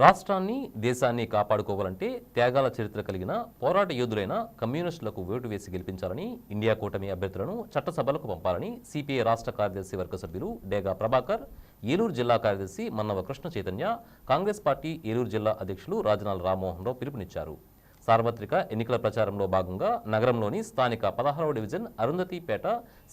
రాష్ట్రాన్ని దేశాన్ని కాపాడుకోవాలంటే త్యాగాల చరిత్ర కలిగిన పోరాట యోధులైన కమ్యూనిస్టులకు ఓటు వేసి గెలిపించాలని ఇండియా కూటమి అభ్యర్థులను చట్టసభలకు పంపాలని సిపిఐ రాష్ట్ర కార్యదర్శి వర్గ సభ్యులు డేగా ప్రభాకర్ ఏలూరు జిల్లా కార్యదర్శి మన్నవ కృష్ణ చైతన్య కాంగ్రెస్ పార్టీ ఏలూరు జిల్లా అధ్యక్షులు రాజనాల రామ్మోహన్ రావు పిలుపునిచ్చారు. సార్వత్రిక ఎన్నికల ప్రచారంలో భాగంగా నగరంలోని స్థానిక పదహారవ డివిజన్ అరుంధతిపేట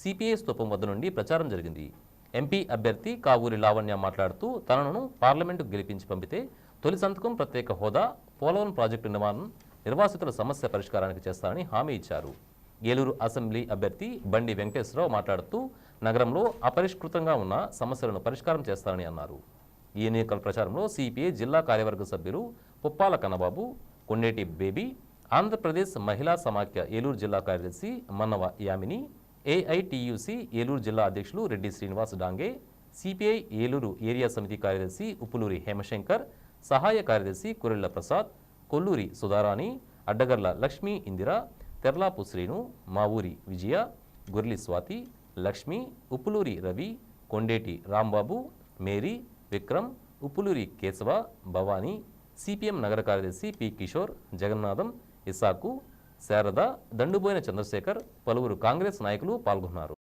సిపిఐ స్తూపం వద్ద నుండి ప్రచారం జరిగింది. ఎంపీ అభ్యర్థి కావూరి లావణ్య మాట్లాడుతూ తనను పార్లమెంటుకు గెలిపించి పంపితే తొలి సంతకం ప్రత్యేక హోదా పోలవరం ప్రాజెక్టు నిర్మాణం నిర్వాసితుల సమస్య పరిష్కారానికి చేస్తారని హామీ ఇచ్చారు. ఏలూరు అసెంబ్లీ అభ్యర్థి బండి వెంకటేశ్వరరావు మాట్లాడుతూ నగరంలో అపరిష్కృతంగా ఉన్న సమస్యలను పరిష్కారం చేస్తారని అన్నారు. ఈ ఎన్నికల ప్రచారంలో సిపిఐ జిల్లా కార్యవర్గ సభ్యులు పుప్పాల కన్నబాబు కొండేటి బేబీ ఆంధ్రప్రదేశ్ మహిళా సమాఖ్య ఏలూరు జిల్లా కార్యదర్శి మన్నవ యామిని ఏఐటియుసి ఏలూరు జిల్లా అధ్యక్షులు రెడ్డి శ్రీనివాస్ డాంగే సిపిఐ ఏలూరు ఏరియా సమితి కార్యదర్శి ఉప్పులూరి హేమశంకర్ సహాయ కార్యదర్శి కురెళ్ళ ప్రసాద్ కొల్లూరి సుధారాణి అడ్డగర్ల లక్ష్మి ఇందిర తెర్లాపు శ్రీను మా ఊరి విజయ గుర్లి స్వాతి లక్ష్మి ఉప్పులూరి రవి కొండేటి రాంబాబు మేరీ విక్రమ్ ఉప్పులూరి కేశవ భవానీ సిపిఎం నగర కార్యదర్శి పి కిషోర్ జగన్నాథం ఇసాకు శారద దండుబోయిన చంద్రశేఖర్ పలువురు కాంగ్రెస్ నాయకులు పాల్గొన్నారు.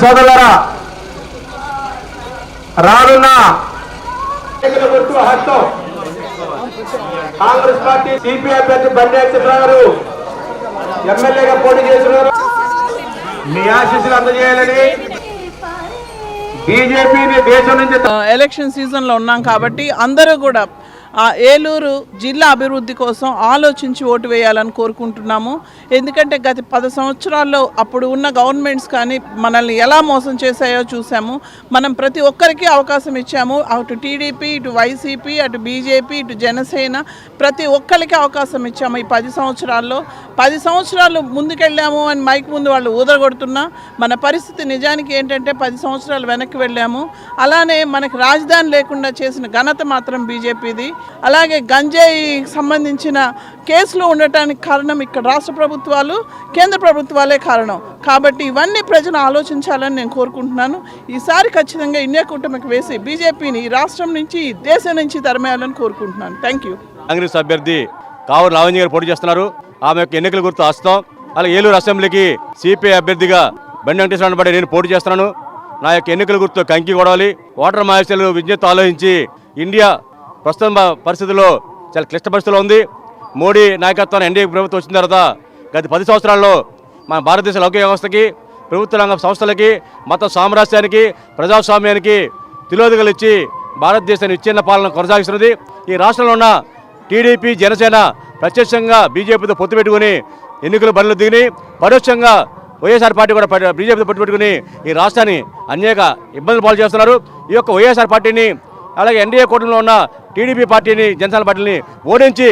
సోదరులారా రానున్న గుర్తు హస్తం కాంగ్రెస్ పార్టీ సిపిఐ అభ్యర్థి బండి గారు ఎమ్మెల్యేగా పోటీ చేస్తున్నారు. మీ ఆశీస్సులు అందజేయాలని బీజేపీని దేశం నుంచి ఎలక్షన్ సీజన్లో ఉన్నాం కాబట్టి అందరూ కూడా ఆ ఏలూరు జిల్లా అభివృద్ధి కోసం ఆలోచించి ఓటు వేయాలని కోరుకుంటున్నాము. ఎందుకంటే గత పది సంవత్సరాల్లో అప్పుడు ఉన్న గవర్నమెంట్స్ కానీ మనల్ని ఎలా మోసం చేశాయో చూసాము మనం ప్రతి ఒక్కరికి అవకాశం ఇచ్చాము. అటు టీడీపీ ఇటు వైసీపీ అటు బీజేపీ ఇటు జనసేన ప్రతి ఒక్కరికి అవకాశం ఇచ్చాము ఈ పది సంవత్సరాల్లో. పది సంవత్సరాలు ముందుకెళ్ళాము అని మైక్ ముందు వాళ్ళు ఊదరగొడుతున్నా. మన పరిస్థితి నిజానికి ఏంటంటే పది సంవత్సరాలు వెనక్కి వెళ్ళాము. అలానే మనకు రాజధాని లేకుండా చేసిన ఘనత మాత్రం బీజేపీది. అలాగే గంజాయి సంబంధించిన కేసులు ఉండటానికి కారణం ఇక్కడ రాష్ట్ర ప్రభుత్వాలు కేంద్ర ప్రభుత్వాలే కారణం. కాబట్టి ఇవన్నీ ప్రజలు ఆలోచించాలని నేను కోరుకుంటున్నాను. ఈసారి ఖచ్చితంగా ఇండియా కూటమికి వేసి బీజేపీని ఈ రాష్ట్రం నుంచి ఈ దేశం నుంచి తరమేయాలని కోరుకుంటున్నాను. థ్యాంక్ యూ కాంగ్రెస్ అభ్యర్థి కావూరు లావణ్య గారు పోటీ చేస్తున్నారు. ఆమె యొక్క ఎన్నికల గుర్తు హస్తం. అలాగే ఏలూరు అసెంబ్లీకి సిపిఐ అభ్యర్థిగా బండి వెంకటేశ్వరరావు బట్టి నేను పోటీ చేస్తున్నాను. నా యొక్క ఎన్నికల గుర్తు కంకి కొడవాలి. ఓటర్ మహర్షులు విజ్ఞత ఆలోచించి ఇండియా ప్రస్తుతం పరిస్థితుల్లో చాలా క్లిష్ట పరిస్థితిలో ఉంది. మోడీ నాయకత్వాన్ని ఎన్డీఏ ప్రభుత్వం వచ్చిన తర్వాత గత పది సంవత్సరాల్లో మన భారతదేశ లౌకిక వ్యవస్థకి ప్రభుత్వ రంగ సంస్థలకి మత సామ్రాజ్యానికి ప్రజాస్వామ్యానికి తిలోదగలు ఇచ్చి భారతదేశాన్ని విచ్ఛిన్న పాలన కొనసాగిస్తున్నది. ఈ రాష్ట్రంలో ఉన్న టీడీపీ జనసేన ప్రత్యక్షంగా బీజేపీతో పొత్తు పెట్టుకుని ఎన్నికల బరిలో దిగిని పరోక్షంగా వైఎస్ఆర్ పార్టీ కూడా బీజేపీతో పొత్తు పెట్టుకుని ఈ రాష్ట్రాన్ని అనేక ఇబ్బందులు పాలు చేస్తున్నారు. ఈ యొక్క వైఎస్ఆర్ పార్టీని అలాగే ఎన్డీఏ కూటమిలో ఉన్న టీడీపీ పార్టీని జనసేన పార్టీని ఓడించి